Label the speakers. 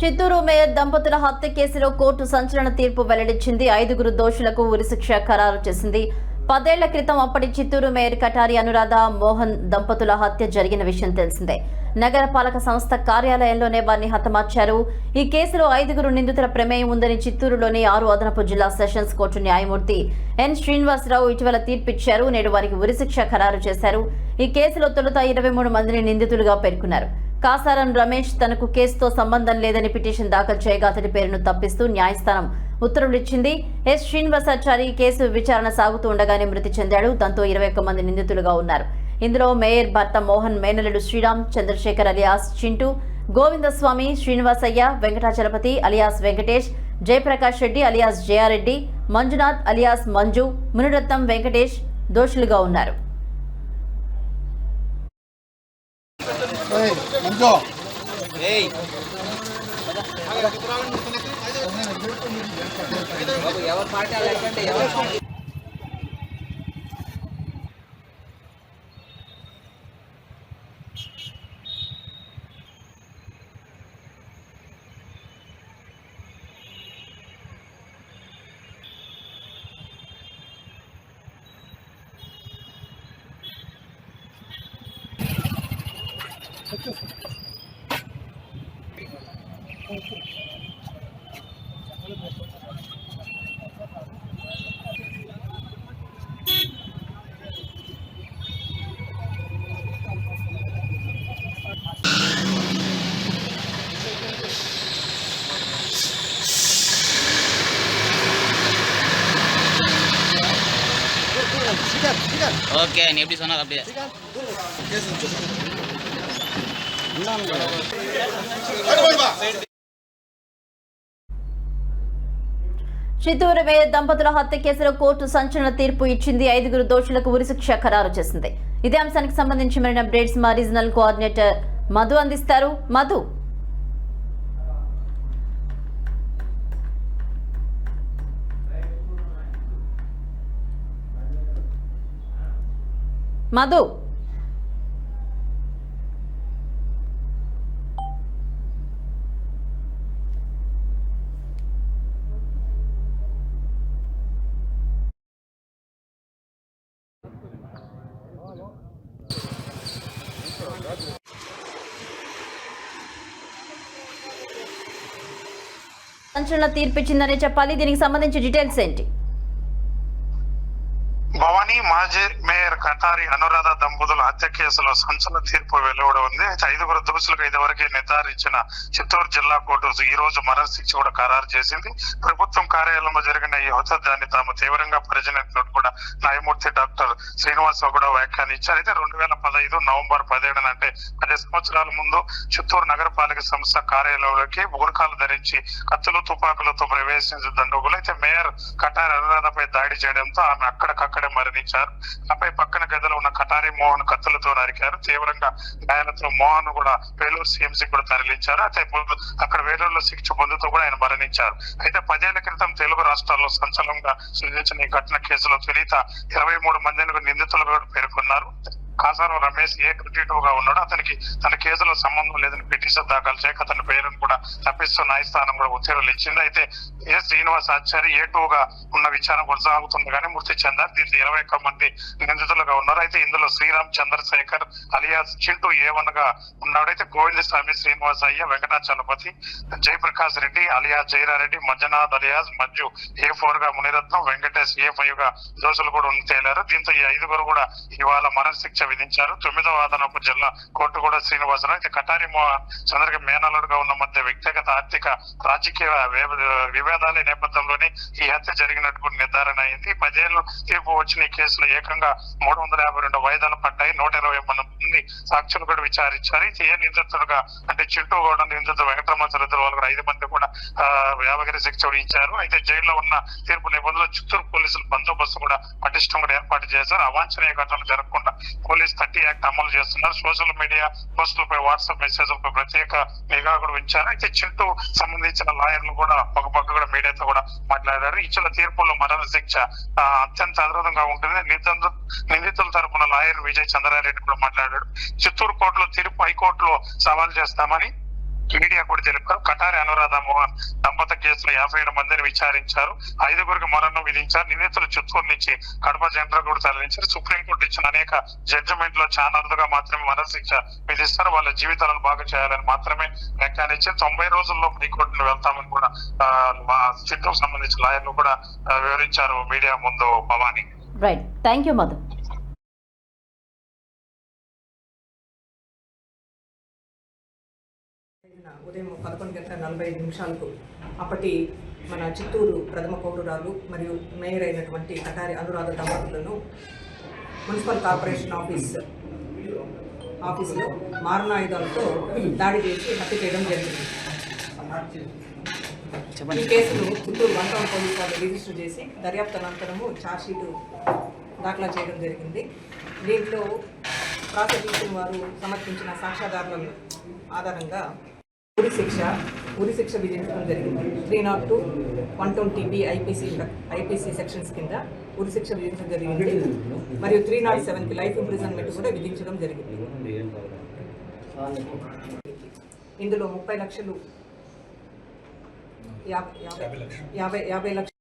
Speaker 1: Chittoor mayor దంపతుల హత్య కేసులో కోర్టు సంచలన తీర్పు వెల్లడించింది. ఐదుగురు దోషులకు ఉరిశిక్ష ఖరారు చేసింది. పదేళ్ళ క్రితం అప్పటి చిత్తూరు మేయర్ కటారి అనురాధ మోహన్ దంపతుల హత్య జరిగిన విషయం తెలిసిందే. నగరపాలక సంస్థ కార్యాలయంలోనే వారిని హతమార్చారు. ఈ కేసులో ఐదుగురు నిందితుల ప్రమేయం ఉందని చిత్తూరులోని ఆరు అదనపు జిల్లా సెషన్స్ కోర్టు న్యాయమూర్తి ఎన్ శ్రీనివాసరావు ఇటీవల తీర్పిచ్చారు. నేడు వారికి ఉరిశిక్ష ఖరారు చేశారు. ఈ కేసులో తొలుత ఇరవై మూడు మందిని నిందితులుగా పేర్కొన్నారు. కాసారం రమేష్ తనకు కేసుతో సంబంధం లేదని పిటిషన్ దాఖలు చేయగా అతడి పేరును తప్పిస్తూ న్యాయస్థానం ఉత్తర్వులిచ్చింది. ఎస్. శ్రీనివాసాచారి కేసు విచారణ సాగుతూ ఉండగానే మృతి చెందాడు. దాంతో ఇరవై ఒక్క మంది నిందితులుగా ఉన్నారు. ఇందులో మేయర్ భర్త Mohan మేనలుడు Sriram Chandrasekhar alias Chintu Govindaswamy Srinivasaiah Venkatachalapathi alias Venkatesh Jayaprakash Reddy alias Jayareddy Manjunath alias Manju Muniratnam Venkatesh దోషులుగా ఉన్నారు.
Speaker 2: బాబు ఎవరు party ஓகே நீ எப்படி சொன்னா அப்படியே
Speaker 1: Chittoor mayor దంపతుల హత్య కేసులో కోర్టు సంచలన తీర్పు ఇచ్చింది. ఐదుగురు దోషులకు ఉరిశిక్ష ఖరారు చేసింది. ఇదే అంశానికి సంబంధించి మరిన అప్డేట్స్ మా రీజనల్ కోఆర్డినేటర్ మధు అందిస్తారు. మధు. మధు. సంచలన తీర్పు చెప్పాలి. దీనికి సంబంధించి డీటెయిల్స్ ఏంటి?
Speaker 3: భవానీ మాజీ మేయర్ కటారి అనురాధ దంపతుల హత్య కేసులో సంచలన తీర్పు వెలువడ ఉంది అయితే ఐదుగురు దోషులకు ఇదివరకే నిర్ధారించిన చిత్తూరు జిల్లా కోర్టు ఈ రోజు మరణశిక్ష కూడా ఖరారు చేసింది. ప్రభుత్వం కార్యాలయంలో జరిగిన ఈ హత్యాన్ని తాము తీవ్రంగా పరిజనట్లు కూడా న్యాయమూర్తి డాక్టర్ శ్రీనివాసరావు కూడా వ్యాఖ్యానించారు. అయితే రెండు వేల పదహైదు నవంబర్ పదిహేడున అంటే పది సంవత్సరాల ముందు చిత్తూరు నగరపాలక సంస్థ కార్యాలయంలోకి బురకాలు ధరించి కత్తులు తుపాకులతో ప్రవేశించిన దండోగులు అయితే మేయర్ కటారి అనురాధపై దాడి చేయడంతో ఆమె అక్కడికక్కడే మరణించారు ఆపై పక్కన గదిలో ఉన్న కటారి మోహన్ కత్తులతో నరికారు. తీవ్రంగా గాయాలతో మోహన్ కూడా వేలూరు సిఎంసీ కూడా తరలించారు. అయితే అక్కడ వేలూరులో శిక్ష పొందుతూ కూడా ఆయన మరణించారు. అయితే పదేళ్ళ క్రితం తెలుగు రాష్ట్రాల్లో సంచలనంగా సృజించిన ఈ ఘటన కేసులో తొలిత ఇరవై మూడు మందిని నిందితులు కూడా పేర్కొన్నారు. కాసారం రమేష్ ఏ ట్వంటీ గా ఉన్నాడు అతనికి తన కేసులో సంబంధం లేదని పిటిషన్ దాఖలు చేయక అతని పేరును కూడా తప్పిస్తూ న్యాయస్థానం కూడా ఉత్తర్వులు ఇచ్చింది. అయితే A Srinivas Achari A two గా ఉన్న విచారణ కొనసాగుతుంది కానీ మృతి చెందారు. దీంట్లో ఇరవై ఒక్క మంది నిందితులుగా ఉన్నారు. అయితే ఇందులో శ్రీరామ్ చంద్రశేఖర్ అలియాస్ చింటూ ఏ వన్గా ఉన్నాడు అయితే గోవింద స్వామి శ్రీనివాస్ అయ్య Venkatachalapathi Jayaprakash Reddy alias Jairareddy Manjunath alias Manju A ఫోర్గా Muniratnam Venkatesh A ఫైవ్గా దోషులు కూడా ఉంది తేలారు. దీంతో ఈ ఐదుగురు కూడా ఇవాళ మరణశిక్ష విధించారు. తొమ్మిదవ అదనపు జిల్లా కోర్టు కూడా శ్రీనివాసరావు. అయితే కటారి మోహన్ చంద్రకి మేనలుడుగా ఉన్న మధ్య వ్యక్తిగత ఆర్థిక రాజకీయ విభేదాల నేపథ్యంలోనే ఈ హత్య జరిగినట్టు కూడా నిర్ధారణ అయింది. పదేళ్ళు తీర్పు వచ్చిన ఈ కేసులో ఏకంగా మూడు వందల యాభై రెండు వాయిదాలు పడ్డాయి. నూట ఇరవై మంది సాక్షులు కూడా విచారించారు. ఏ నిందితులుగా అంటే చింటూ గౌడ నిందితులు వెంకటరమణ చరిత్ర వాళ్ళు కూడా ఐదు మంది కూడా ఆ, యాభగిరి శిక్ష విధించారు. అయితే జైల్లో ఉన్న తీర్పు నిబంధనలు చిత్తూరు పోలీసులు బందోబస్తు కూడా పటిష్టం కూడా ఏర్పాటు చేశారు. అవాంఛనీయ ఘటనలు జరగకుండా పోలీస్ థర్టీ యాక్ట్ అమలు చేస్తున్నారు. సోషల్ మీడియా పోస్టులపై వాట్సాప్ మెసేజ్లపై ప్రత్యేక నిఘా కూడా ఉంచారు. అయితే చింటూ సంబంధించిన లాయర్లు కూడా ఒక పక్క కూడా మీడియాతో కూడా మాట్లాడారు. ఇచ్చిన తీర్పులో మరణ శిక్ష అత్యంత అదృతంగా ఉంటుంది. నిందితులు నిందితుల తరపున లాయర్ విజయ్ చంద్రారెడ్డి కూడా మాట్లాడాడు. చిత్తూరు కోర్టులో తీర్పు హైకోర్టులో సవాల్ చేస్తామని మీడియా కూడా తెలిపారు కటారి అనురాధ మోహన్ దంపత కేసులో యాభై ఏడు మందిని విచారించారు. ఐదుగురికి మరణం విధించారు. నిందితులు చిత్తూరు నుంచి కడప జనరల్ కూడా తరలించారు. సుప్రీంకోర్టు ఇచ్చిన అనేక జడ్జిమెంట్లో చాలా అరుదుగా మాత్రమే మరణశిక్ష విధిస్తారు. వాళ్ళ జీవితాలను బాగు చేయాలని మాత్రమే వ్యాఖ్యానించి తొంభై రోజుల్లో హైకోర్టును వెళ్తామని కూడా ఆ, మా చిత్తూరు సంబంధించిన లాయర్లు కూడా వివరించారు మీడియా ముందు
Speaker 1: Bhavani. Right thank you
Speaker 4: Madhu ఉదయం పదకొండు గంటల నలభై ఐదు నిమిషాలకు అప్పటి మన చిత్తూరు ప్రథమ పౌరురాలు మరియు మేయర్ అయినటువంటి కటారి అనురాధ దంపతులను మున్సిపల్ కార్పొరేషన్ ఆఫీస్ ఆఫీసులో మారణాయుధాలతో దాడి చేసి హత్య చేయడం జరిగింది. ఈ కేసును చిత్తూరు వన్ టౌన్ పోలీస్ వాళ్ళు రిజిస్టర్ చేసి దర్యాప్తు అనంతరము ఛార్జ్షీటు దాఖలా చేయడం జరిగింది. దీంట్లో ప్రాసిక్యూషన్ వారు సమర్పించిన సాక్ష్యాధారాల ఆధారంగా ఉరి శిక్ష ఉరి శిక్ష విధించడం జరిగింది. Three nought two one twenty B IPC IPC sections కింద ఉరి శిక్ష విధించడం జరిగింది. మరియు త్రీ నాట్ సెవెన్కి లైఫ్ ఇంప్రిజన్మెంట్ కూడా విధించడం జరిగింది. ఇందులో ముప్పై లక్షలు యాభై యాభై యాభై యాభై లక్షలు